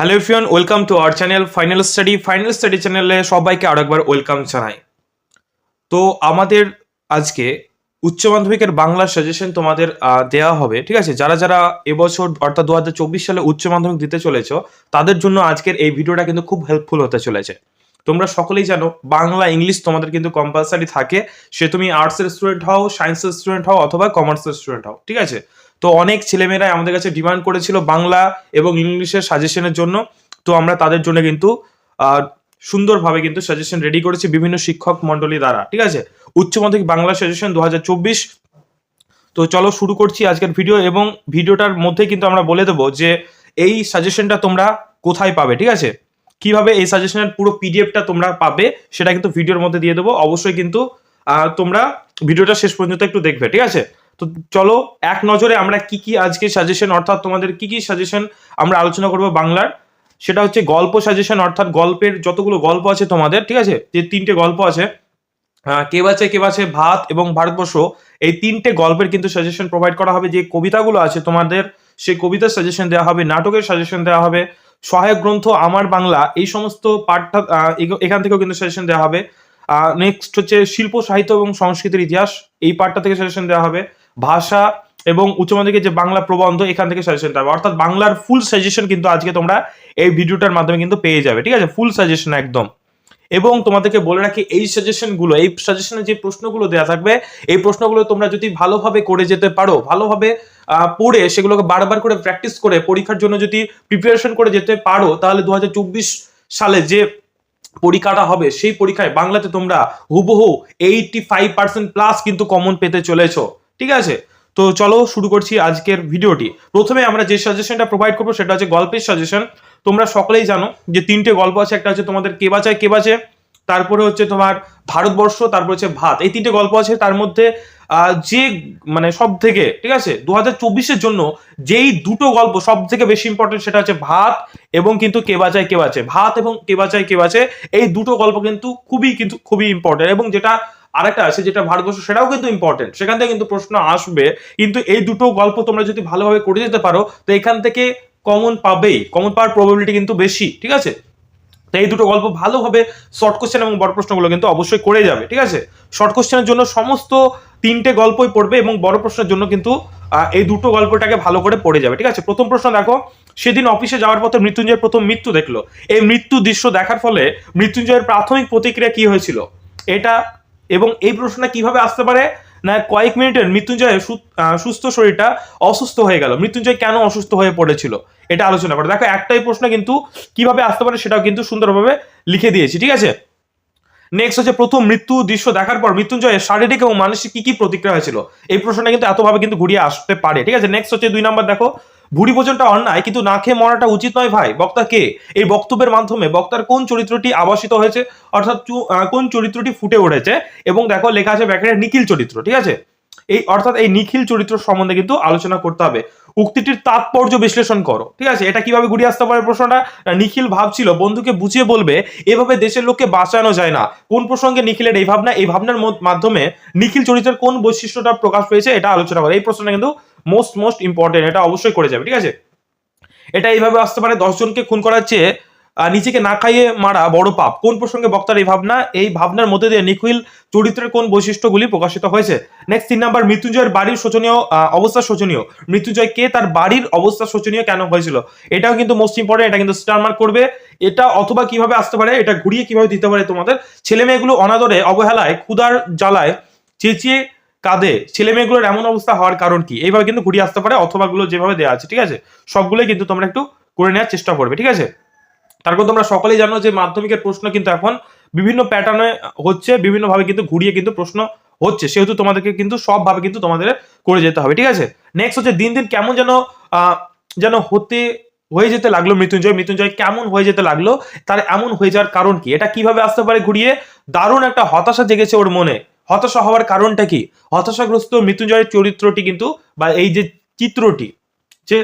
Hello everyone welcome to our channel final study final study চ্যানেলে সবাইকে আরও একবার ওয়েলকাম জানাই। তো আমাদের আজকে উচ্চ মাধ্যমিকের বাংলা সাজেশন তোমাদের দেওয়া হবে, ঠিক আছে? যারা যারা এবছর অর্থাৎ দু হাজার চব্বিশ সালে উচ্চ মাধ্যমিক দিতে চলেছ, তাদের জন্য আজকের এই ভিডিওটা কিন্তু খুব হেল্পফুল হতে চলেছে। তোমরা সকলেই জানো, বাংলা, ইংলিশ তোমাদের কিন্তু কম্পালসারি থাকে। সে তুমি আর্টসের স্টুডেন্ট হও সায়েন্সের স্টুডেন্ট হও, অথবা কমার্সের স্টুডেন্ট হও, ঠিক আছে? তো অনেক ছেলেমেয়েরাই আমাদের কাছে ডিমান্ড করেছিল বাংলা এবং ইংলিশের সাজেশনের জন্য। তো আমরা তাদের জন্য কিন্তু সুন্দরভাবে কিন্তু সাজেশন রেডি করেছি বিভিন্ন শিক্ষক মণ্ডলী দ্বারা, ঠিক আছে? উচ্চ মাধ্যমিক বাংলা সাজেশন দু হাজার চব্বিশ। তো চলো শুরু করছি আজকের ভিডিও এবং ভিডিওটার মধ্যে কিন্তু আমরা বলে দেবো যে এই সাজেশনটা তোমরা কোথায় পাবে, ঠিক আছে? কীভাবে এই সাজেশনের পুরো পিডিএফটা তোমরা পাবে সেটা কিন্তু ভিডিওর মধ্যে দিয়ে দেবো। অবশ্যই কিন্তু তোমরা ভিডিওটা শেষ পর্যন্ত একটু দেখবে, ঠিক আছে? তো চলো এক নজরে আমরা কি কি আজকে সাজেশন অর্থাৎ তোমাদের কি কি সাজেশন আমরা আলোচনা করব বাংলার? সেটা হচ্ছে গল্প সাজেশন অর্থাৎ গল্পের যতগুলো গল্প আছে তোমাদের, ঠিক আছে? যে তিনটে গল্প আছে কে বাঁচে কে বাঁচে, ভাত এবং ভারতবর্ষ, এই তিনটে গল্পের কিন্তু সাজেশন প্রোভাইড করা হবে। যে কবিতাগুলো আছে তোমাদের, সেই কবিতার সাজেশন দেওয়া হবে, নাটকের সাজেশন দেওয়া হবে, সহায়ক গ্রন্থ আমার বাংলা, এই সমস্ত পাঠটা এখান থেকেও কিন্তু সাজেশন দেওয়া হবে। নেক্সট হচ্ছে শিল্প, সাহিত্য এবং সংস্কৃতির ইতিহাস, এই পার্টটা থেকে সাজেশন দেওয়া হবে। ভাষা এবং উচ্চ মাধ্যমিকের যে বাংলা প্রবন্ধ এখান থেকে সাজেশন হবে অর্থাৎ বাংলার ফুল সাজেশন কিন্তু আজকে তোমরা এই ভিডিওটার মাধ্যমে কিন্তু পেয়ে যাবে, ঠিক আছে? ফুল সাজেশন একদম। এবং তোমাদেরকে বলে রাখি, এই সাজেশনগুলো এই সাজেশনে যে প্রশ্নগুলো দেওয়া থাকবে, এই প্রশ্নগুলো তোমরা যদি ভালোভাবে করে যেতে পারো, ভালোভাবে পড়ে সেগুলোকে বারবার করে প্র্যাকটিস করে পরীক্ষার জন্য যদি প্রিপারেশন করে যেতে পারো, তাহলে দু হাজার চব্বিশ সালে যে পরীক্ষাটা হবে, সেই পরীক্ষায় বাংলাতে তোমরা হুবহু এইটটি ফাইভ পার্সেন্ট প্লাস কিন্তু কমন পেতে চলেছো। ঠিক আছে? তো চলো শুরু করছি আজকের ভিডিওটি। প্রথমে আমরা যে সাজেশনটা প্রোভাইড করব সেটা হচ্ছে গল্পের সাজেশন তোমরা সকলেই জানো যে তিনটে গল্প আছে, একটা হচ্ছে তোমাদের কে বাঁচায়, কে বাঁচে, তারপরে হচ্ছে তোমার ভারতবর্ষ, তারপর হচ্ছে ভাত। এই তিনটে গল্প আছে, তার মধ্যে যে মানে সব থেকে ঠিক আছে? দু হাজার জন্য যেই দুটো গল্প সব থেকে বেশি ইম্পর্টেন্ট সেটা হচ্ছে ভাত এবং কিন্তু কে বাঁচায়, কে বাঁচে। ভাত এবং কে বাঁচায়, কে বাঁচে, এই দুটো গল্প কিন্তু খুবই কিন্তু খুবই ইম্পর্টেন্ট এবং যেটা আরেকটা আছে, যেটা ভারতবর্ষ, সেটাও কিন্তু ইম্পর্টেন্ট সেখান থেকে কিন্তু প্রশ্ন আসবে, কিন্তু এই দুটো গল্প তোমরা যদি ভালোভাবে করে যেতে পারো, তো এখান থেকে কমন পাবেই। কমন পাওয়ার প্রবাবিলিটি কিন্তু বেশি, ঠিক আছে? তো এই দুটো গল্প ভালোভাবে শর্ট কোশ্চেন এবং বড় প্রশ্নগুলো কিন্তু অবশ্যই করে যাবে, ঠিক আছে? শর্ট কোশ্চেনের জন্য সমস্ত তিনটে গল্পই পড়বে এবং বড় প্রশ্নের জন্য কিন্তু এই দুটো গল্পটাকে ভালো করে পড়ে যাবে, ঠিক আছে? প্রথম প্রশ্ন দেখো, সেদিন অফিসে যাওয়ার পথে মৃত্যুঞ্জয়ের প্রথম মৃত্যু দেখল। এই মৃত্যু দৃশ্য দেখার ফলে মৃত্যুঞ্জয়ের প্রাথমিক প্রতিক্রিয়া কি হয়েছিল? এটা এবং এই প্রশ্নটা কীভাবে আসতে পারে? না, কয়েক মিনিটের মৃত্যুঞ্জয়ের সুস্থ শরীরটা অসুস্থ হয়ে গেল। মৃত্যুঞ্জয় কেন অসুস্থ হয়ে পড়েছিল? এটা আলোচনা করে। দেখো, একটাই প্রশ্ন কিন্তু কীভাবে আসতে পারে সেটাও কিন্তু সুন্দরভাবে লিখে দিয়েছি, ঠিক আছে? নেক্সট হচ্ছে প্রথম মৃত্যু দৃশ্য দেখার পর মৃত্যুঞ্জয়ের শারীরিক এবং মানসিক কি কি প্রতিক্রিয়া হয়েছিল? এই প্রশ্নটা কিন্তু এতভাবে কিন্তু ঘুরিয়ে আসতে পারে, ঠিক আছে? নেক্সট হচ্ছে দুই নম্বর, দেখো। ভুড়ি ভোজনটা অন্যায়, কিন্তু না খেয়ে মরাটা উচিত নয় ভাই। বক্তা কে? এই বক্তব্যের মাধ্যমে বক্তার কোন চরিত্রটি আবাসিত হয়েছে, অর্থাৎ কোন চরিত্রটি ফুটে উঠেছে, এবং দেখো লেখা আছে ব্যাকেটে নিখিল চরিত্র, ঠিক আছে? এই, অর্থাৎ এই নিখিল চরিত্র সম্বন্ধে কিন্তু আলোচনা করতে হবে। উক্তিটির তাৎপর্য বিশ্লেষণ করো, ঠিক আছে? এটা কীভাবে ঘুরিয়ে আসতে পারে প্রশ্নটা? নিখিল ভাবছিল, বন্ধুকে বুঝিয়ে বলবে, এভাবে দেশের লোককে বাঁচানো যায় না। কোন প্রসঙ্গে নিখিলের এই ভাবনা? এই ভাবনার মাধ্যমে নিখিল চরিত্রের কোন বৈশিষ্ট্যটা প্রকাশ পেয়েছে, এটা আলোচনা করে। এই প্রশ্নটা কিন্তু মোস্ট মোস্ট ইম্পর্টেন্ট এটা অবশ্যই করে যাবে, ঠিক আছে? এটা এইভাবে আসতে পারে, দশজনকে খুন করার চেয়ে নিজেকে না খাইয়ে মারা বড় পাপ। কোন প্রসঙ্গে বক্তার এই ভাবনা? এই ভাবনার মধ্যে দিয়ে নিখিল চরিত্রের কোন বৈশিষ্ট্যগুলি প্রকাশিত হয়েছে? নেক্সট তিন নাম্বার, মৃত্যুঞ্জয়ের বাড়ির শোচনীয় অবস্থা শোচনীয়। মৃত্যুঞ্জয় কে? তার বাড়ির অবস্থা শোচনীয় কেন হয়েছিল? এটাও কিন্তু মোস্ট ইম্পর্টেন্ট এটা কিন্তু স্টার মার্ক করবে। এটা অথবা কীভাবে আসতে পারে, এটা ঘুরিয়ে কীভাবে দিতে পারে তোমাদের? ছেলে মেয়েগুলো অনাদরে, অবহেলায়, ক্ষুধার জ্বালায়, চেঁচিয়ে কাঁদে ছেলে মেয়েগুলোর এমন অবস্থা হওয়ার কারণ কি? এইভাবে কিন্তু ঘুরিয়ে আসতে পারে, অথবা গুলো যেভাবে দেওয়া আছে, ঠিক আছে? সবগুলোই কিন্তু তোমরা একটু করে নেওয়ার চেষ্টা করবে, ঠিক আছে? তারপর তোমরা সকলেই জানো যে মাধ্যমিকের প্রশ্ন কিন্তু এখন বিভিন্ন প্যাটার্নে হচ্ছে, বিভিন্নভাবে কিন্তু ঘুরিয়ে কিন্তু প্রশ্ন হচ্ছে। সেহেতু তোমাদেরকে কিন্তু সবভাবে কিন্তু তোমাদের করে যেতে হবে, ঠিক আছে? নেক্সট হচ্ছে দিন দিন কেমন যেন যেন হতে, হয়ে যেতে লাগল মৃত্যুঞ্জয়। মৃত্যুঞ্জয় কেমন হয়ে যেতে লাগল? তার এমন হয়ে যাওয়ার কারণ কি? এটা কীভাবে আসতে পারে ঘুরিয়ে? দারুণ একটা হতাশা জেগেছে ওর মনে। হতাশা হওয়ার কারণটা কি? হতাশাগ্রস্ত মৃত্যুঞ্জয়ের চরিত্রটি কিন্তু বা এই যে চিত্রটি, যে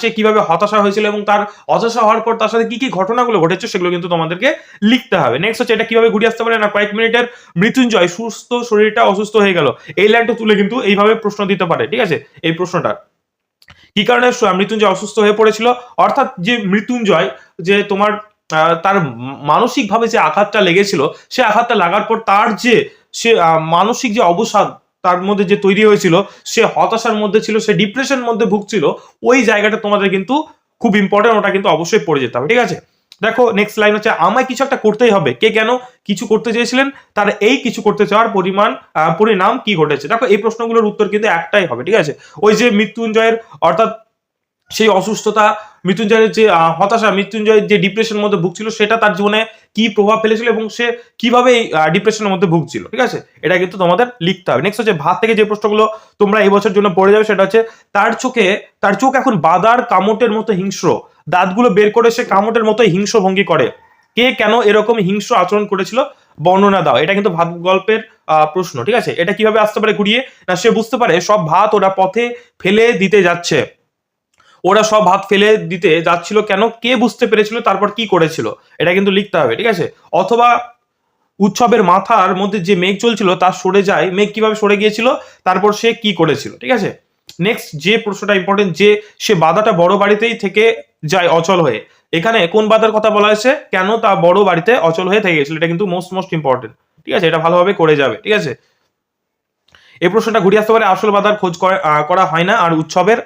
সে কীভাবে হতাশা হয়েছিল এবং তার হতাশা হওয়ার পর তার সাথে কি কি ঘটনাগুলো ঘটেছে সেগুলো কিন্তু তোমাদেরকে লিখতে হবে। নেক্সট হচ্ছে এটা কীভাবে ঘুরিয়ে আসতে পারে? না, কয়েক মিনিটের মৃত্যুঞ্জয় সুস্থ শরীরটা অসুস্থ হয়ে গেল। এই লাইনটা তুলে কিন্তু এইভাবে প্রশ্ন দিতে পারে, ঠিক আছে? এই প্রশ্নটা। কি কারণে মৃত্যুঞ্জয় অসুস্থ হয়ে পড়েছিল? অর্থাৎ যে মৃত্যুঞ্জয়, যে তোমার তার মানসিক ভাবে যে আঘাতটা লেগেছিল, সে আঘাতটা লাগার পর তার যে সে মানসিক যে অবসাদ তার মধ্যে যে তৈরি হয়েছিল, সে হতাশার মধ্যে ছিল, সে ডিপ্রেশন মধ্যে ভুগছিল, ওই জায়গাটা তোমাদের কিন্তু খুব ইম্পর্টেন্ট ওটা কিন্তু অবশ্যই পড়ে যেতে হবে, ঠিক আছে? দেখো নেক্সট লাইন হচ্ছে, আমায় কিছু একটা করতেই হবে। কে কেন কিছু করতে চেয়েছিলেন? তার এই কিছু করতে চাওয়ার পরিমাণ পরিণাম কি ঘটেছে? দেখো, এই প্রশ্নগুলোর উত্তর কিন্তু একটাই হবে, ঠিক আছে? ওই যে মৃত্যুঞ্জয়ের, অর্থাৎ সেই অসুস্থতা মৃত্যুঞ্জয়ের যে হতাশা, মৃত্যুঞ্জয়ের যে ডিপ্রেশনের মধ্যে ভুগছিল, সেটা তার জীবনে কি প্রভাব ফেলেছিল এবং সে কীভাবে এই ডিপ্রেশনের মধ্যে ভুগছিল, ঠিক আছে? এটা কিন্তু তোমাদের লিখতে হবে। নেক্সট হচ্ছে ভাত থেকে যে প্রশ্নগুলো তোমরা এই বছর জন্য পড়ে যাবে, সেটা হচ্ছে, তার চোখে, তার চোখ এখন বাদার কামটের মতো হিংস্র। দাঁতগুলো বের করে সে কামটের মতো হিংস্র ভঙ্গি করে। কে কেন এরকম হিংস্র আচরণ করেছিল? বর্ণনা দাও। এটা কিন্তু ভাত গল্পের প্রশ্ন, ঠিক আছে? এটা কীভাবে আসতে পারে ঘুরিয়ে? না, সে বুঝতে পারে সব ভাত ওরা পথে ফেলে দিতে যাচ্ছে। ওরা সব ভাত ফেলে দিতে যাচ্ছিল কেন? কে বুঝতে পেরেছিল? তারপর কি করেছিল? এটা কিন্তু লিখতে হবে, ঠিক আছে? অথবা উৎসবের মাথার মধ্যে যে মেঘ চলছিল তা সরে যায়। মেঘ কীভাবে সরে গিয়েছিল? তারপর সে কি করেছিল, ঠিক আছে? নেক্সট যে প্রশ্নটা ইম্পর্টেন্ট যে সে বাধাটা বড় বাড়িতেই থেকে যায় অচল হয়ে। এখানে কোন বাধার কথা বলা হয়েছে? কেন তা বড় বাড়িতে অচল হয়ে থেকে গেছিল এটা কিন্তু মোস্ট মোস্ট ইম্পর্টেন্ট ঠিক আছে? এটা ভালোভাবে করে যাবে, ঠিক আছে? এই প্রশ্নটা ঘুরিয়ে আসতে পারে। আসল বাধার খোঁজ করা হয় না। আর উৎসবের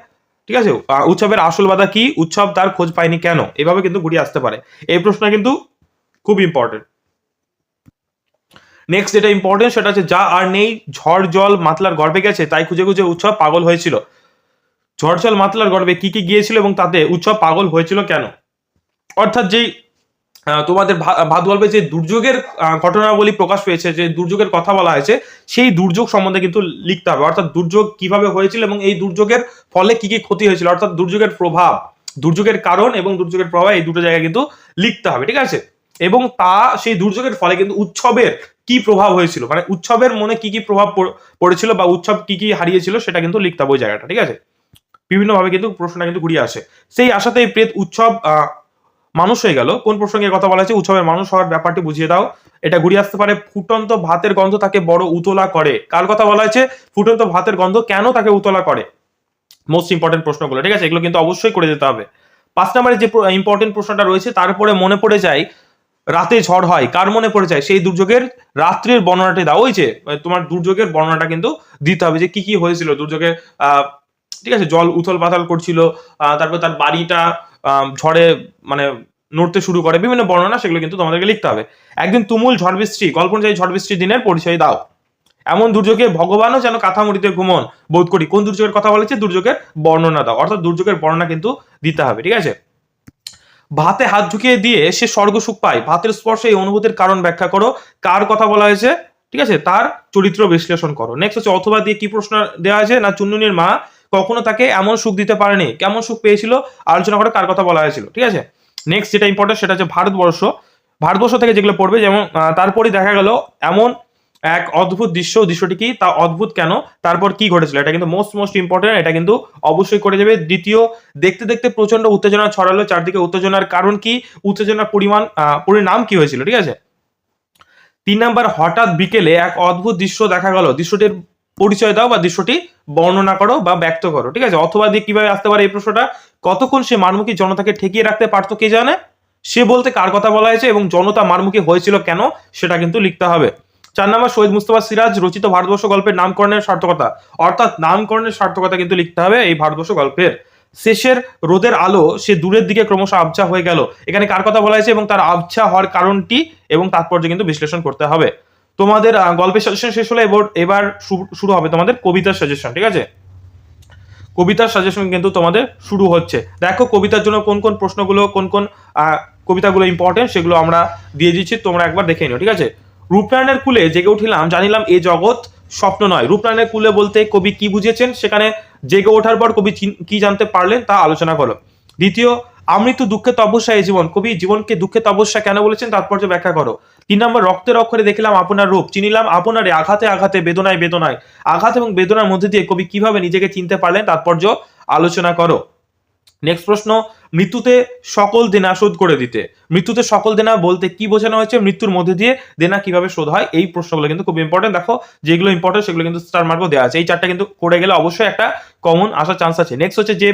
ঠিক আছে? উৎসবের আসল বাধা কি? উৎসব তার খোঁজ পায়নি কেন? এভাবে কিন্তু ঘুরিয়ে আসতে পারে। এই প্রশ্নটা কিন্তু খুব ইম্পর্টেন্ট নেক্সট যেটা ইম্পর্টেন্ট সেটা হচ্ছে, যা আর নেই, ঝড় জল মাতলার গর্বে গেছে, তাই খুঁজে খুঁজে উৎসব পাগল হয়েছিল। ঝড় জল মাতলার গর্বে কি কি গিয়েছিল এবং তাতে উৎসব পাগল হয়েছিল কেন? অর্থাৎ যেই তোমাদের ভা- ভাত যে দুর্যোগের ঘটনাবলী প্রকাশ পেয়েছে, যে দুর্যোগের কথা বলা হয়েছে, সেই দুর্যোগ সম্বন্ধে কিন্তু লিখতে হবে। অর্থাৎ দুর্যোগ কীভাবে হয়েছিল এবং এই দুর্যোগের ফলে কি কি ক্ষতি হয়েছিল? অর্থাৎ দুর্যোগের প্রভাব, দুর্যোগের কারণ এবং দুর্যোগের প্রভাব, এই দুটো জায়গায় কিন্তু লিখতে হবে, ঠিক আছে? এবং তা, সেই দুর্যোগের ফলে কিন্তু উৎসবের কি প্রভাব হয়েছিল? মানে উৎসবের মনে কি কি প্রভাব পড়েছিল বা উৎসব কি কি হারিয়েছিল, সেটা কিন্তু লিখতে হবে ওই জায়গাটা, ঠিক আছে? বিভিন্নভাবে কিন্তু প্রশ্নটা কিন্তু ঘুরিয়ে আসে। সেই আশাতেই প্রেত উৎসব মানুষ হয়ে গেল। কোন প্রসঙ্গে কথা বলা হয়েছে? উৎসবের মানুষ হওয়ার ব্যাপারটি বুঝিয়ে দাও। এটা ঘুরিয়ে আসতে পারে, ফুটন্ত ভাতের গন্ধ তাকে বড় উতলা করে। কার কথা বলা হয়েছে? ফুটন্ত ভাতের গন্ধ কেন তাকে উতলা করে? মোস্ট ইম্পর্টেন্ট প্রশ্নগুলো, ঠিক আছে? এগুলো কিন্তু অবশ্যই করে যেতে হবে। পাঁচ নম্বরে যে ইম্পর্টেন্ট প্রশ্নটা রয়েছে তারপরে মনে পড়ে যায়, রাতে ঝড় হয়। কার মনে পড়ে যায়? সেই দুর্যোগের রাত্রির বর্ণনাটি দাও। ওই যে তোমার দুর্যোগের বর্ণনাটা কিন্তু দিতে হবে যে কি কি হয়েছিল। দুর্যোগের ঠিক আছে, জল উথল পাথাল করছিল তারপর তার বাড়িটা ঝড়ে মানে নড়তে শুরু করে। বিভিন্ন বর্ণনা সেগুলো কিন্তু তোমাদেরকে লিখতে হবে। একদিন তুমুল ঝড় বৃষ্টি গল্প অনুযায়ী ঝড় বৃষ্টির দিনের পরিচয় দাও। এমন দুর্যোগে ভগবানও যেন কাঁথা কাথামুড়িতে ঘুমন। বোধ করি কোন দুর্যোগের কথা বলেছে? দুর্যোগের বর্ণনা দাও। অর্থাৎ দুর্যোগের বর্ণনা কিন্তু দিতে হবে, ঠিক আছে? ভাতে হাত ঢুকিয়ে দিয়ে সে স্বর্গ সুখ পায়। ভাতের স্পর্শে এই অনুভূতির কারণ ব্যাখ্যা করো। কার কথা বলা হয়েছে? ঠিক আছে? তার চরিত্র বিশ্লেষণ করো। নেক্সট হচ্ছে অথবা দিয়ে কি প্রশ্ন দেওয়া আছে? না চুন্নুনির মা কখনো তাকে এমন সুখ দিতে পারেনি, কেমন সুখ পেয়েছিল, আলোচনা করে কার কথা বলা হয়েছিল, ঠিক আছে? নেক্সট যেটা ইম্পর্টেন্ট সেটা হচ্ছে ভারতবর্ষ। ভারতবর্ষ থেকে যেগুলো পড়বে, যেমন তারপরই দেখা গেল এমন এক অদ্ভুত দৃশ্য, দৃশ্যটি কি? তা অদ্ভুত কেন? তারপর কি ঘটেছিল? এটা কিন্তু মোস্ট মোস্ট ইম্পর্টেন্ট এটা কিন্তু অবশ্যই করে যাবে। দ্বিতীয়, দেখতে দেখতে প্রচণ্ড উত্তেজনা ছড়ালো, চারদিকে উত্তেজনার কারণ কি? উত্তেজনার পরিমাণ পরিণাম কি হয়েছিল, ঠিক আছে? তিন নাম্বার, হঠাৎ বিকেলে এক অদ্ভুত দৃশ্য দেখা গেল। দৃশ্যটির পরিচয় দাও বা দৃশ্যটি বর্ণনা করো বা ব্যক্ত করো, ঠিক আছে? অথবা দিয়ে কীভাবে আসতে পারে এই প্রশ্নটা? কতক্ষণ সে মারমুখী জনতাকে ঠেকিয়ে রাখতে পারতো কে জানে? সে বলতে কার কথা বলা হয়েছে এবং জনতা মারমুখী হয়েছিল কেন? সেটা কিন্তু লিখতে হবে। চার নম্বর, শহীদ মুস্তফা সিরাজ রচিত ভারতবর্ষ গল্পের নামকরণের সার্থকতা। অর্থাৎ নামকরণের সার্থকতা কিন্তু লিখতে হবে এই ভারতবর্ষ গল্পের। শেষের রোদের আলো সে দূরের দিকে ক্রমশ আবছা হয়ে গেল। এখানে কার কথা বলা হয়েছে এবং তার আবছা হওয়ার কারণটি এবং তাৎপর্য কিন্তু বিশ্লেষণ করতে হবে। তোমাদের গল্পের সাজেশন শেষ হলে এবার এবার শুরু হবে তোমাদের কবিতার সাজেশন ঠিক আছে? কবিতার সাজেশন কিন্তু তোমাদের শুরু হচ্ছে। দেখো কবিতার জন্য কোন কোন প্রশ্নগুলো, কোন কোন কবিতাগুলো ইম্পর্টেন্ট সেগুলো আমরা দিয়ে দিচ্ছি, তোমরা একবার দেখে নিও, ঠিক আছে? রূপনারায়ণের কুলে জেগে উঠিলাম, জানিলাম এ জগৎ স্বপ্ন নয়। রূপনারায়ণের কুলে বলতে কবি কি বুঝিয়েছেন সেখানে জেগে ওঠার পর কবি কি জানতে পারলেন তা আলোচনা করো। দ্বিতীয়, আমৃত্যু দুঃখে তপস্যা এই জীবন। কবি জীবনকে দুঃখে তপস্যা কেন বলেছেন তাৎপর্য ব্যাখ্যা করো। তিন নম্বর, রক্তের অক্ষরে দেখলাম আপনার রূপ। চিনিলাম আপনারে আঘাতে আঘাতে, বেদনায় বেদনায়। আঘাত এবং বেদনার মধ্যে দিয়ে কবি কীভাবে নিজেকে চিনতে পারলেন, তাৎপর্য আলোচনা করো। নেক্সট প্রশ্ন, মৃত্যুতে সকল দেনা শোধ করে দিতে। মৃত্যুতে সকল দেনা বলতে কি বোঝানো হয়েছে? মৃত্যুর মধ্যে দিয়ে দেনা কীভাবে শোধ হয়? এই প্রশ্নগুলো কিন্তু খুব ইম্পর্টেন্ট দেখো, যেগুলো ইম্পর্টেন্ট সেগুলো কিন্তু স্টার মার্কও দেওয়া আছে। এই চারটা কিন্তু করে গেলে অবশ্যই একটা কমন আসার চান্স আছে। নেক্সট হচ্ছে যে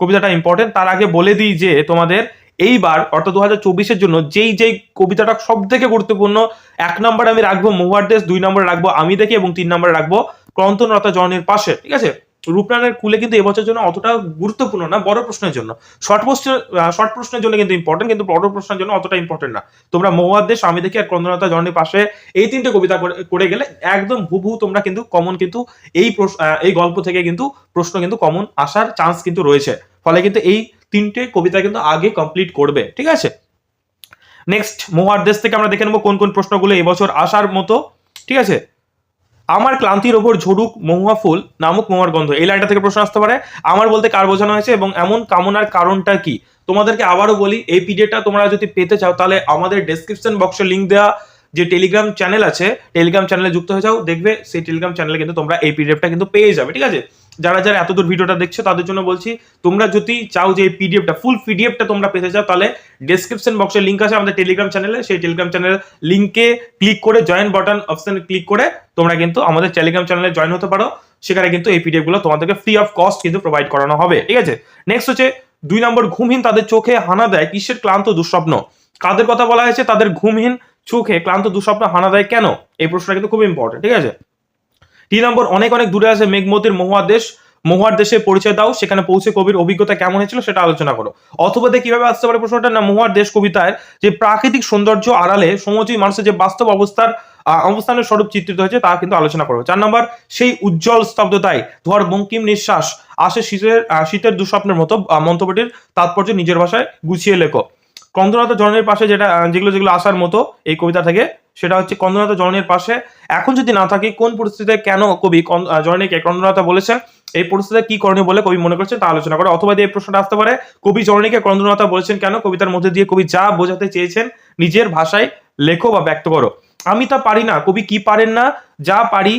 কবিতাটা ইম্পর্টেন্ট তার আগে বলে দিই যে তোমাদের এইবার, অর্থাৎ দু হাজার চব্বিশের জন্য যেই যেই কবিতাটা সব থেকে গুরুত্বপূর্ণ, এক নম্বরে আমি রাখব মহুয়ার দেশ, দুই নম্বরে রাখব আমি দেখি, এবং তিন নম্বরে রাখব ক্রন্তনরতা জননীর পাশে, ঠিক আছে? রূপনারায়ণের কুলে কিন্তু এবছর জন্য অতটা গুরুত্বপূর্ণ না, বড় প্রশ্নের জন্য। শর্ট প্রশ্নের শর্ট প্রশ্নের জন্য কিন্তু ইম্পর্টেন্ট কিন্তু বড় প্রশ্নের জন্য অতটা ইম্পর্টেন্ট না। তোমরা মহুয়ার দেশ, আমি দেখি, আর ক্রন্দনতা জননীর পাশে এই তিনটে কবিতা করে- গেলে একদম হুবহু তোমরা কিন্তু কমন কিন্তু এই প্রশ্ন- এই গল্প থেকে কিন্তু প্রশ্ন কিন্তু কমন আসার চান্স কিন্তু রয়েছে। ফলে কিন্তু এই তিনটে কবিতা কিন্তু আগে কমপ্লিট করবে, ঠিক আছে? নেক্সট মহুয়ার দেশ থেকে আমরা দেখে নেব কোন কোন প্রশ্নগুলো এবছর আসার মতো, ঠিক আছে? আমার ক্লান্তির ওপর ঝরুক মহুয়া ফুল নামক মহুয়ার গন্ধ, এই লাইনটা থেকে প্রশ্ন আসতে পারে। আমার বলতে কার বোঝানো হয়েছে এবং এমন কামনার কারণটা কি? তোমাদেরকে আবারও বলি, এই পিডিএফটা তোমরা যদি পেতে চাও, তাহলে আমাদের ডেসক্রিপশন বক্সে লিঙ্ক দেওয়া যে টেলিগ্রাম চ্যানেল আছে টেলিগ্রাম চ্যানেলে যুক্ত হয়ে যাও, দেখবে সেই টেলিগ্রাম চ্যানেলে কিন্তু তোমরা এই পিডিএফটা কিন্তু পেয়ে যাবে, ঠিক আছে? যারা যারা এতদূর ভিডিওটা দেখছ, তাদের জন্য বলছি, তোমরা যদি চাও যে এই পিডিএফটা ফুল পিডিএফটা তোমরা পেতে চাও, তাহলে ডেসক্রিপশন বক্সে লিঙ্ক আছে আমাদের টেলিগ্রাম চ্যানেলে সেই টেলিগ্রাম চ্যানেলের লিঙ্কে ক্লিক করে জয়েন বাটন অপশনে ক্লিক করে তোমরা কিন্তু আমাদের টেলিগ্রাম চ্যানেলে জয়েন হতে পারো। সেখানে কিন্তু এই পিডিএফগুলো তোমাদেরকে ফ্রি অফ কস্ট কিন্তু প্রোভাইড করানো হবে। ঠিক আছে? নেক্সট হচ্ছে, দুই নম্বর ঘুমহীন তাদের চোখে হানা দেয়, কিসের ক্লান্ত দুঃস্বপ্ন? কাদের কথা বলা হয়েছে, তাদের ঘুমহীন চোখে ক্লান্ত দুঃস্বপ্ন হানা দেয় কেন? এই প্রশ্নটা কিন্তু খুব ইম্পর্টেন্ট ঠিক আছে? তিন নম্বর, অনেক অনেক দূরে আছে মেঘমতির মহুয়া দেশ। মহুয়ার দেশে পরিচয় দাও, সেখানে পৌঁছে কবির অভিজ্ঞতা কেমন হয়েছিল সেটা আলোচনা করো। অথবা দিয়ে কীভাবে আসতে পারে প্রশ্নটা? না, মহুয়ার দেশ কবিতায় যে প্রাকৃতিক সৌন্দর্য আড়ালে সমচী মানুষের যে বাস্তব অবস্থার অবস্থানের স্বরূপ চিত্রিত হয়েছে, তা কিন্তু আলোচনা করব চার নম্বর, সেই উজ্জ্বল স্তব্ধতায় ধর বঙ্কিম নিঃশ্বাস আসে শীতের শীতের দুঃস্বপ্নের মতো মন্তব্যটির তাৎপর্য নিজের ভাষায় গুছিয়ে লেখো। কন্দনাথ জননীর পাশে যেটা যেগুলো যেগুলো আসার মতো এই কবিতা থেকে, সেটা হচ্ছে কন্দনাথ জননীর পাশে। এখন যদি না থাকে, কোন পরিস্থিতিতে কেন কবি জননীকে ক্রন্দনাথ বলেছেন, এই পরিস্থিতিতে কি করণীয় বলে কবি মনে করছেন তা আলোচনা করে। অথবা এই প্রশ্নটা আসতে পারে, কবি জননীকে ক্রন্দনাথা বলেছেন কেন? কবিতার মধ্যে দিয়ে কবি যা বোঝাতে চেয়েছেন, নিজের ভাষায় লেখো বা ব্যক্ত করো। আমি তা পারি না, কবি কি পারেন না? যা পারি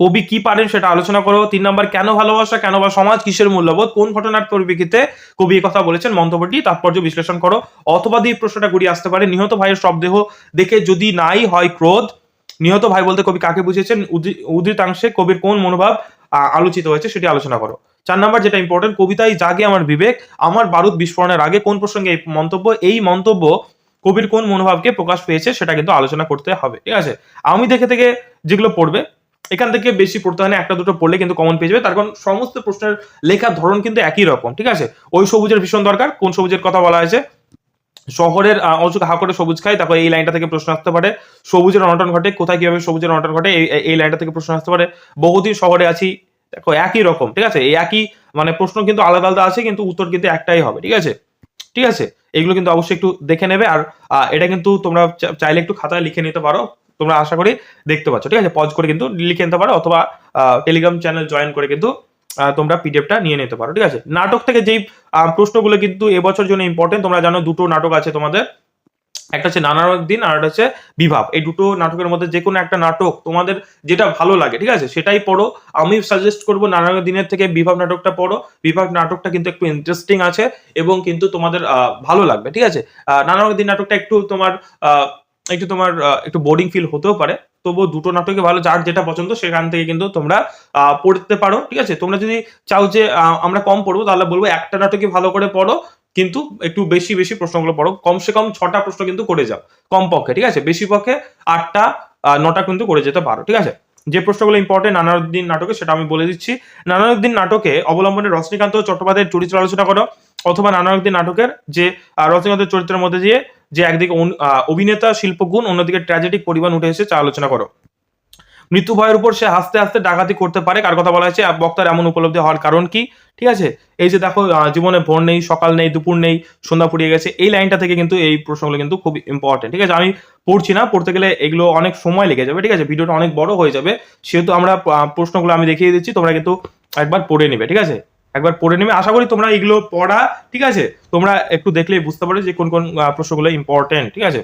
কবি কি পারেন সেটা আলোচনা করো। তিন নম্বর, কেন ভালোবাসা, কেন বা সমাজ কিসের মূল্যবোধ? কোন ঘটনার পরিপ্রেক্ষিতে কবি কথা বলেছেন? মন্তব্যটি, তাৎপর্য বিশ্লেষণ করো। অথবা দিয়ে প্রশ্নটা ঘুরিয়ে আসতে পারে। নিহত ভাইয়ের শবদেহ দেখে যদি নাই হয় ক্রোধ। নিহত ভাই বলতে কবি কাকে বুঝিয়েছেন? উদি- উদ্ধৃতাংশে কবির কোন মনোভাব আলোচিত হয়েছে সেটি আলোচনা করো। চার নাম্বার, যেটা ইম্পর্টেন্ট কবিতায় জাগে আমার বিবেক, আমার বারুদ বিস্ফোরণের আগে কোন প্রসঙ্গে এই মন্তব্য এই মন্তব্য কবির কোন মনোভাবকে প্রকাশ পেয়েছে সেটা কিন্তু আলোচনা করতে হবে। ঠিক আছে? আমি দেখে থেকে যেগুলো পড়বে এখান থেকে বেশি পড়তে হয় না একটা দুটো পড়লে কিন্তু কমন পেয়ে যাবে। তার কারণ সমস্ত প্রশ্নের লেখার ধরন কিন্তু একই রকম, ঠিক আছে? ওই সবুজের ভীষণ দরকার, কোন সবুজের কথা বলা হয়েছে? শহরের অংশকে হা করে সবুজ খায় তারপর এই লাইনটা থেকে প্রশ্ন আসতে পারে। সবুজের অনটন ঘটে, কোথায় কীভাবে সবুজের অনটন ঘটে, এই- লাইনটা থেকে প্রশ্ন আসতে পারে। বহুদিন শহরে আছি, দেখো, একই রকম, ঠিক আছে? এই একই মানে প্রশ্ন কিন্তু আলাদা আলাদা আছে, কিন্তু উত্তর কিন্তু একটাই হবে, ঠিক আছে? ঠিক আছে? এগুলো কিন্তু অবশ্যই একটু দেখে নেবে, আর এটা কিন্তু তোমরা চাইলে একটু খাতায় লিখে নিতে পারো। তোমরা আশা করি দেখতে পাচ্ছ, ঠিক আছে? পজ করে কিন্তু লিখে নিতে পারো অথবা টেলিগ্রাম চ্যানেল জয়েন করে কিন্তু তোমরা পিডিএফটা নিয়ে নিতে পারো, ঠিক আছে? নাটক থেকে যেই প্রশ্নগুলো কিন্তু এবছর জন্য ইম্পর্টেন্ট তোমরা জানো দুটো নাটক আছে তোমাদের। একটা হচ্ছে নানারক দিন, আর একটা হচ্ছে বিভাব। এই দুটো নাটকের মধ্যে যে কোনো একটা নাটক তোমাদের যেটা ভালো লাগে, ঠিক আছে? সেটাই পড়ো। আমি সাজেস্ট করব নানারক দিনের থেকে বিভাব নাটকটা পড়ো। বিভাগ নাটকটা কিন্তু একটু ইন্টারেস্টিং আছে এবং কিন্তু তোমাদের ভালো লাগবে, ঠিক আছে? নানারক দিন নাটকটা একটু তোমার একটু তোমার একটু বোর্ডিং ফিল হতেও পারে। তবুও দুটো নাটকে ভালো যার যেটা পছন্দ, সেখান থেকে কিন্তু তোমরা পড়তে পারো, ঠিক আছে? তোমরা যদি চাও যে আমরা কম পড়ব, তাহলে বলব একটা নাটকে ভালো করে পড়ো, কিন্তু একটু বেশি বেশি প্রশ্নগুলো পড়ো। কমসে কম ছটা প্রশ্ন কিন্তু করে যাও, কম পক্ষে, ঠিক আছে? বেশি পক্ষে আটটা নটা কিন্তু করে যেতে পারো, ঠিক আছে? যে প্রশ্নগুলো ইম্পর্টেন্ট নানারুদ্দিন নাটকে, সেটা আমি বলে দিচ্ছি। নানারুদ্দিন নাটকে অবলম্বনে রজনীকান্ত চট্টোপাধ্যায়ের চরিত্র আলোচনা করো, অথবা নানারুদ্দিন নাটকের যে রজনীকান্তের চরিত্রের মধ্যে দিয়ে যে একদিকে অভিনেতা, শিল্পগুণ, অন্যদিকে ট্র্যাজেডিক পরিমাণ উঠে এসেছে তা আলোচনা করো। মৃত্যু ভয়ের উপর সে হাসতে হাসতে ডাকাতি করতে পারে, কার কথা বলা হয়েছে বক্তার এমন উপলব্ধি হওয়ার কারণ কি? ঠিক আছে? এই যে দেখো জীবনে ভোর নেই, সকাল নেই, দুপুর নেই, সন্ধ্যা ফুরিয়ে গেছে, এই লাইনটা থেকে কিন্তু এই প্রশ্নগুলো কিন্তু খুব ইম্পর্টেন্ট ঠিক আছে? আমি পড়ছি না, পড়তে গেলে এগুলো অনেক সময় লেগে যাবে, ঠিক আছে? ভিডিওটা অনেক বড় হয়ে যাবে, সেহেতু আমরা প্রশ্নগুলো আমি দেখিয়ে দিচ্ছি, তোমরা কিন্তু একবার পড়ে নেবে, ঠিক আছে? একবার পড়ে নেবে। আশা করি তোমরা এগুলো পড়া, ঠিক আছে? তোমরা একটু দেখলেই বুঝতে পারো যে কোন কোন প্রশ্নগুলো ইম্পর্টেন্ট ঠিক আছে?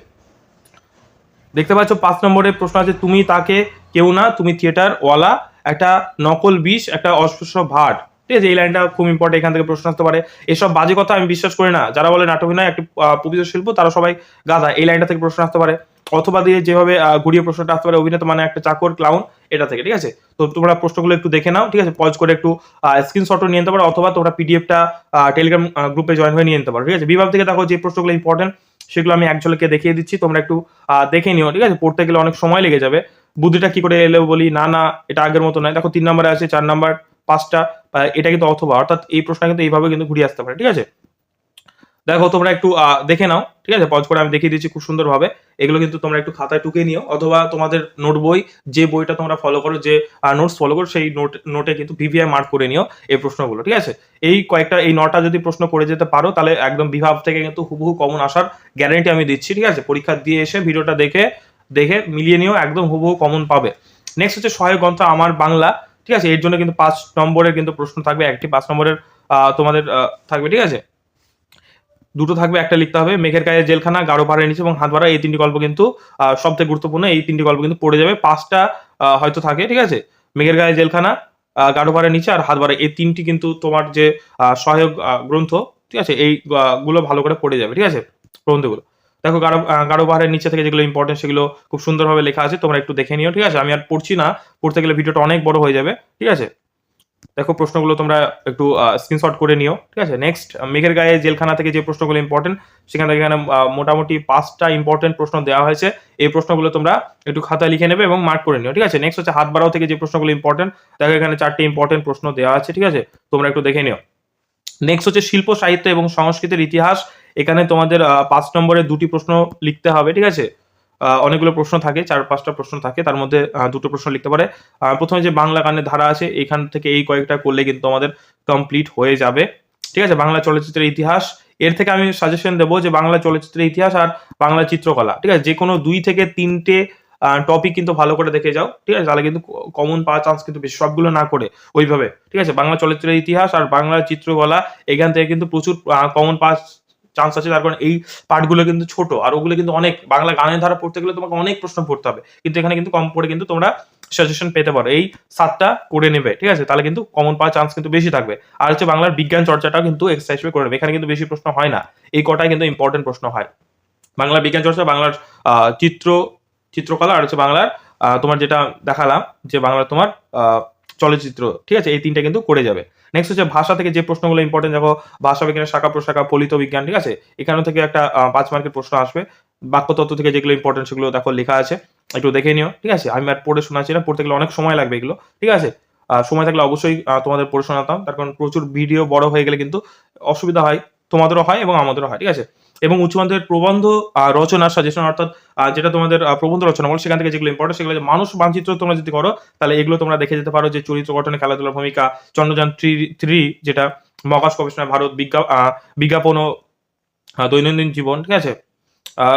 দেখতে পাচ্ছ, পাঁচ নম্বরের প্রশ্ন আছে, তুমি তাকে কেউ না, তুমি থিয়েটার ওয়ালা একটা নকল বিষ, একটা অস্পৃশ্য ভাট। ঠিক আছে, এই লাইনটা খুব ইম্পর্টেন্ট এখান থেকে প্রশ্ন আসতে পারে। এসব বাজে কথা আমি বিশ্বাস করি না। যারা বলে নাটক নয়, একটি পবিত্র শিল্প, তারা সবাই গাধা। এই লাইনটা থেকে প্রশ্ন আসতে পারে। অথবা দিয়ে যেভাবে ঘুরিয়ে প্রশ্নটা আসতে পারে, অভিনেতা মানে একটা চাকর ক্লাউন এটা থেকে, ঠিক আছে? তো তোমরা প্রশ্নগুলো একটু দেখে নাও, ঠিক আছে? পজ করে একটু স্ক্রিনশটও নিয়ে নিতে পারো, অথবা তোমরা পিডিএফটা টেলিগ্রাম গ্রুপে জয়েন হয়ে নিয়ে নিতে পারো, ঠিক আছে? বিভাগ থেকে দেখো যে প্রশ্নগুলো ইম্পর্টেন্ট সেগুলো আমি একজনকে দেখিয়ে দিচ্ছি, তোমরা একটু দেখে নিও, ঠিক আছে? পড়তে গেলে অনেক সময় লেগে যাবে। বুদ্ধিটা কি করে এলে বলি, না না, এটা আগের মতো নয়। দেখো, তিন নম্বরে আছে, চার নাম্বার পাঁচটা এটা কিন্তু অথবা, অর্থাৎ এই প্রশ্ন কিন্তু এইভাবে কিন্তু ঘুরিয়ে আসতে পারে, ঠিক আছে? দেখো, তোমরা একটু দেখে নাও, ঠিক আছে? পজ করে আমি দেখিয়ে দিচ্ছি খুব সুন্দরভাবে। এগুলো কিন্তু তোমরা একটু খাতায় টুকে নিও, অথবা তোমাদের নোট বই, যে বইটা তোমরা ফলো করো, যে নোটস ফলো করো, সেই নোট নোটে কিন্তু ভিভিআই মার্ক করে নিও এই প্রশ্নগুলো, ঠিক আছে? এই কয়েকটা, এই নটা যদি প্রশ্ন করে যেতে পারো, তাহলে একদম বিভাগ থেকে কিন্তু হুবহু কমন আসার গ্যারান্টি আমি দিচ্ছি, ঠিক আছে? পরীক্ষা দিয়ে এসে ভিডিওটা দেখে দেখে মিলিয়ে নিও, একদম হুবহু কমন পাবে। নেক্সট হচ্ছে সহায়ক গ্রন্থ আমার বাংলা, ঠিক আছে? এর জন্য কিন্তু পাঁচ নম্বরের কিন্তু প্রশ্ন থাকবে, একটি পাঁচ নম্বরের তোমাদের থাকবে, ঠিক আছে? দুটো থাকবে, একটা লিখতে হবে। মেঘের গায়ে জেলখানা, গাঢ় পাহাড়ের নিচে এবং হাত ভাড়া এই তিনটি গল্প কিন্তু সব থেকে গুরুত্বপূর্ণ, এই তিনটি গল্প কিন্তু পড়ে যাবে। পাঁচটা হয়তো থাকে, ঠিক আছে? মেঘের গায়ে জেলখানা গাঢ় পাহাড়ের নিচে আর হাত ভাড়া এই তিনটি কিন্তু তোমার যে সহায়ক গ্রন্থ, ঠিক আছে? এই গুলো ভালো করে পড়ে যাবে, ঠিক আছে? গ্রন্থগুলো। দেখো, গাঢ় গাঢ় পাহাড়ের নিচে থেকে যেগুলো ইম্পর্টেন্ট সেগুলো খুব সুন্দরভাবে লেখা আছে, তোমরা একটু দেখে নিও, ঠিক আছে? আমি আর পড়ছি না, পড়তে গেলে ভিডিওটা অনেক বড় হয়ে যাবে, ঠিক আছে? দেখো প্রশ্নগুলো তোমরা একটু স্ক্রিনশট করে নিও, ঠিক আছে? নেক্সট মেঘের গায়ে জেলখানা থেকে যে প্রশ্নগুলো ইম্পর্টেন্ট সেখান থেকে এখানে মোটামুটি পাঁচটা ইম্পর্টেন্ট প্রশ্ন দেওয়া হয়েছে। এই প্রশ্নগুলো তোমরা একটু খাতা লিখে নেবে এবং মার্ক করে নিও, ঠিক আছে? নেক্সট হচ্ছে হাত বাড়াও থেকে যে প্রশ্নগুলো ইম্পর্টেন্ট দেখো এখানে চারটে ইম্পর্টেন্ট প্রশ্ন দেওয়া আছে, ঠিক আছে? তোমরা একটু দেখে নিও। নেক্সট হচ্ছে শিল্প, সাহিত্য এবং সংস্কৃতির ইতিহাস। এখানে তোমাদের পাঁচ নম্বরে দুটি প্রশ্ন লিখতে হবে, ঠিক আছে? অনেকগুলো প্রশ্ন থাকে, চার পাঁচটা প্রশ্ন থাকে, তার মধ্যে দুটো প্রশ্ন লিখতে পারে। প্রথমে যে বাংলা গানের ধারা আছে, এখান থেকে এই কয়েকটা করলে কিন্তু আমাদের কমপ্লিট হয়ে যাবে। ঠিক আছে? বাংলা চলচ্চিত্রের ইতিহাস। এর থেকে আমি সাজেশন দেবো যে বাংলা চলচ্চিত্রের ইতিহাস আর বাংলা চিত্রকলা। ঠিক আছে? যে কোনো দুই থেকে তিনটে টপিক কিন্তু ভালো করে দেখে যাও। ঠিক আছে? তাহলে কিন্তু কমন পাওয়ার চান্স কিন্তু বেশি। সবগুলো না করে, ওইভাবে। ঠিক আছে? বাংলা চলচ্চিত্রের ইতিহাস আর বাংলা চিত্রকলা, এখান থেকে কিন্তু প্রচুর কমন পাওয়ার চান্স আছে, তার কারণ এই পার্টগুলো কিন্তু ছোট। আর ওগুলো কিন্তু অনেক, বাংলা গানের ধারা পড়তে গেলে তোমাকে অনেক প্রশ্ন পড়তে হবে। কিন্তু এখানে কিন্তু কম পড়ে কিন্তু তোমরা সাজেশন পেতে পারো। এই সাতটা করে নেবে, ঠিক আছে? তাহলে কিন্তু কমন পাওয়ার চান্স কিন্তু বেশি থাকবে। আর হচ্ছে বাংলার বিজ্ঞান চর্চাটাও কিন্তু এক্সারসাইজ করে নেবে। এখানে কিন্তু বেশি প্রশ্ন হয় না। এই কটাই কিন্তু ইম্পর্টেন্ট প্রশ্ন হয়। বাংলার বিজ্ঞান চর্চা, বাংলার চিত্র, চিত্রকলা আর হচ্ছে বাংলার তোমার যেটা দেখালাম যে বাংলার তোমার চলচ্চিত্র, ঠিক আছে? এই তিনটা কিন্তু করে যাবে। নেক্সট হচ্ছে ভাষা থেকে যে প্রশ্নগুলো ইম্পর্টেন্ট দেখো ভাষা বিজ্ঞানের শাখা, প্রশাখা, ফলিত বিজ্ঞান, ঠিক আছে? এখানে থেকে একটা পাঁচ মার্কের প্রশ্ন আসবে। বাক্যতত্ত্ব থেকে যেগুলো ইম্পর্টেন্ট সেগুলো দেখো লেখা আছে। একটু দেখে নিও, ঠিক আছে? আমি আর পড়ে শোনাচ্ছি না, পড়তে গেলে অনেক সময় লাগবে এগুলো, ঠিক আছে? সময় থাকলে অবশ্যই তোমাদের পড়ে শোনাতাম। তার কারণ প্রচুর ভিডিও বড় হয়ে গেলে কিন্তু অসুবিধা হয়। তোমাদেরও হয় এবং আমাদেরও হয়, ঠিক আছে? এবং উচ্চ মাধ্যমিক প্রবন্ধ রচনা সাজেশন অর্থাৎ যেটা তোমাদের প্রবন্ধ রচনা বলো, সেখান থেকে যেগুলো ইম্পর্টেন্ট সেগুলো যে মানুষ মানচিত্র তোমরা যদি করো, তাহলে এগুলো তোমরা দেখে যেতে পারো যে চরিত্র গঠনে খেলাধুলার ভূমিকা, চন্দ্রযান থ্রি থ্রি যেটা মহাকাশ গবেষণা ভারত বিজ্ঞা বিজ্ঞাপন ও দৈনন্দিন জীবন, ঠিক আছে?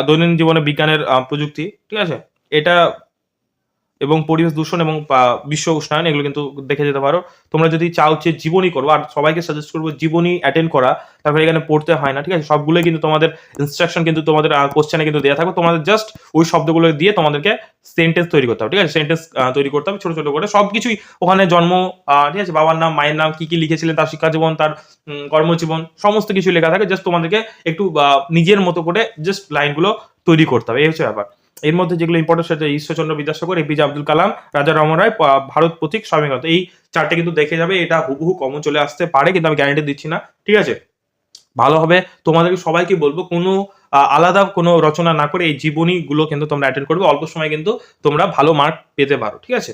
দৈনন্দিন জীবনে বিজ্ঞানের প্রযুক্তি, ঠিক আছে? এটা এবং পরিবেশ দূষণ এবং বিশ্ব উষ্ণায়ন, এগুলো কিন্তু দেখে যেতে পারো। তোমরা যদি চাও যে জীবনী করব আর সবাইকে সাজেস্ট করব জীবনী অ্যাটেন্ড করা, তারপরে এখানে পড়তে হয় না, ঠিক আছে? সবগুলোই কিন্তু তোমাদের ইনস্ট্রাকশন কিন্তু তোমাদের কোশ্চেনে কিন্তু দেওয়া থাকবে। তোমাদের জাস্ট ওই শব্দগুলো দিয়ে তোমাদেরকে সেন্টেন্স তৈরি করতে হবে, ঠিক আছে? সেন্টেন্স তৈরি করতে হবে, ছোট ছোট করে। সবকিছুই ওখানে জন্ম ঠিক আছে? বাবার নাম, মায়ের নাম, কি কি লিখেছিলেন, তার শিক্ষা জীবন তার কর্মজীবন, সমস্ত কিছু লেখা থাকে। জাস্ট তোমাদেরকে একটু নিজের মতো করে জাস্ট লাইনগুলো তৈরি করতে হবে। এই হচ্ছে ব্যাপার। এর মধ্যে যেগুলো ইম্পর্টেন্ট সেটা ঈশ্বরচন্দ্র বিদ্যাসাগর এপিজে আব্দুল কালাম, রাজা রমন রায় ভারত প্রতীক স্বামীকান্ত এই চারটে কিন্তু দেখে যাবে, এটা হুবহু কমন চলে আসতে পারে, কিন্তু আমি গ্যারান্টি দিচ্ছি না, ঠিক আছে? ভালো হবে, তোমাদেরকে সবাইকে বলব, কোনো আলাদা কোনো রচনা না করে এই জীবনীগুলো কিন্তু তোমরা অ্যাটেন্ড করবে, অল্প সময় কিন্তু তোমরা ভালো মার্ক পেতে পারো, ঠিক আছে?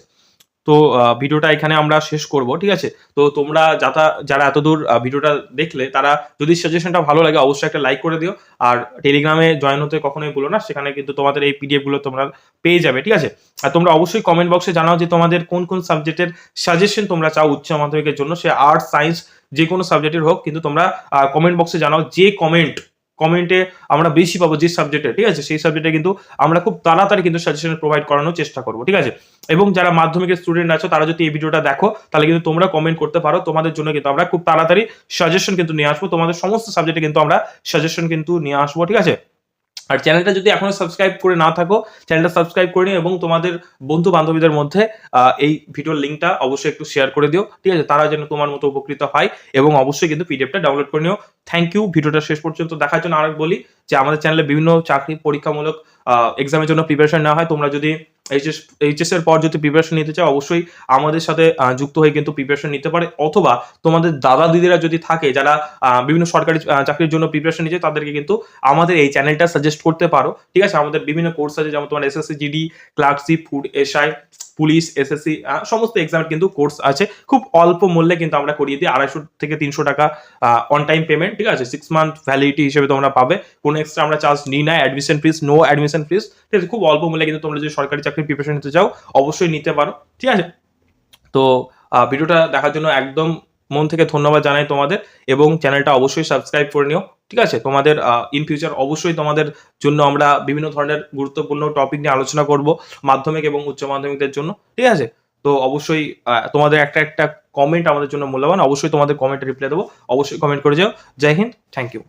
তো ভিডিওটা এখানে আমরা শেষ করব, ঠিক আছে? তো তোমরা যাতা, যারা এতদূর ভিডিওটা দেখলে, তারা যদি সাজেশনটা ভালো লাগে, অবশ্যই একটা লাইক করে দিও। আর টেলিগ্রামে জয়েন হতে কখনোই ভুলো না, সেখানে কিন্তু তোমাদের এই পিডিএফগুলো তোমরা পেয়ে যাবে, ঠিক আছে? আর তোমরা অবশ্যই কমেন্ট বক্সে জানাও যে তোমাদের কোন কোন সাবজেক্টের সাজেশন তোমরা চাও উচ্চ মাধ্যমিকের জন্য। সে আর্টস সায়েন্স যে কোনো সাবজেক্টের হোক, কিন্তু তোমরা কমেন্ট বক্সে জানাও যে কমেন্ট কমেন্টে আমরা বেশি পাবো যে সাবজেক্টে ঠিক আছে? সেই সাবজেক্টে কিন্তু আমরা খুব তাড়াতাড়ি কিন্তু সাজেশন প্রোভাইড করানোর চেষ্টা করব, ঠিক আছে? এবং যারা মাধ্যমিকের স্টুডেন্ট আছো, তারা যদি এই ভিডিওটা দেখো, তাহলে কিন্তু তোমরা কমেন্ট করতে পারো। তোমাদের জন্য কিন্তু আমরা খুব তাড়াতাড়ি সাজেশন কিন্তু নিয়ে আসব। তোমাদের সমস্ত সাবজেক্টে কিন্তু আমরা সাজেশন কিন্তু নিয়ে আসব, ঠিক আছে? আর চ্যানেলটা যদি এখনও সাবস্ক্রাইব করে না থাকো, চ্যানেলটা সাবস্ক্রাইব করে নিও এবং তোমাদের বন্ধু বান্ধবীদের মধ্যে এই ভিডিওর লিঙ্কটা অবশ্যই একটু শেয়ার করে দিও, ঠিক আছে? তারা যেন তোমার মতো উপকৃত হয় এবং অবশ্যই কিন্তু পিডিএফটা ডাউনলোড করে নিও। থ্যাংক ইউ ভিডিওটা শেষ পর্যন্ত দেখার জন্য আরেক বলি যে, আমাদের চ্যানেলে বিভিন্ন চাকরি পরীক্ষামূলক এক্সামের জন্য প্রিপারেশন নেওয়া হয়। তোমরা যদি এইচএস এইচএস এর পর যদি প্রিপারেশন নিতে চাও, অবশ্যই আমাদের সাথে যুক্ত হয়ে কিন্তু প্রিপারেশন নিতে পারে। অথবা তোমাদের দাদা দিদিরা যদি থাকে, যারা বিভিন্ন সরকারি চাকরির জন্য প্রিপারেশন নিচ্ছে, তাদেরকে কিন্তু আমাদের এই চ্যানেলটা সাজেস্ট করতে পারো। ঠিক আছে? আমাদের বিভিন্ন কোর্স আছে, যেমন তোমার SSC GD clerkship food SI police SSC সমস্ত এক্সামের কিন্তু কোর্স আছে। খুব অল্প মূল্যে কিন্তু আমরা করিয়ে দিই। আড়াইশো থেকে তিনশো টাকা অন টাইম পেমেন্ট ঠিক আছে? সিক্স মান্থ ভ্যালিডিটি হিসেবে তোমরা পাবে। কোনো এক্সট্রা আমরা চার্জ নিই না admission fees no admission fees ঠিক আছে? খুব অল্প মূল্যে কিন্তু তোমরা যদি সরকারি চাকরির প্রিপারেশন নিতে চাও, অবশ্যই নিতে পারো। ঠিক আছে? তো ভিডিওটা দেখার জন্য একদম মন থেকে ধন্যবাদ জানাই তোমাদের এবং চ্যানেলটা অবশ্যই সাবস্ক্রাইব করে নিও। ঠিক আছে? তোমাদের ইন ফিউচার অবশ্যই তোমাদের জন্য আমরা বিভিন্ন ধরনের গুরুত্বপূর্ণ টপিক নিয়ে আলোচনা করব মাধ্যমিক এবং উচ্চ মাধ্যমিকদের জন্য। ঠিক আছে? তো অবশ্যই তোমাদের একটা একটা কমেন্ট আমাদের জন্য মূল্যবান। অবশ্যই তোমাদের কমেন্টে রিপ্লাই দেবো। অবশ্যই কমেন্ট করে যাও। জয় হিন্দ। Thank you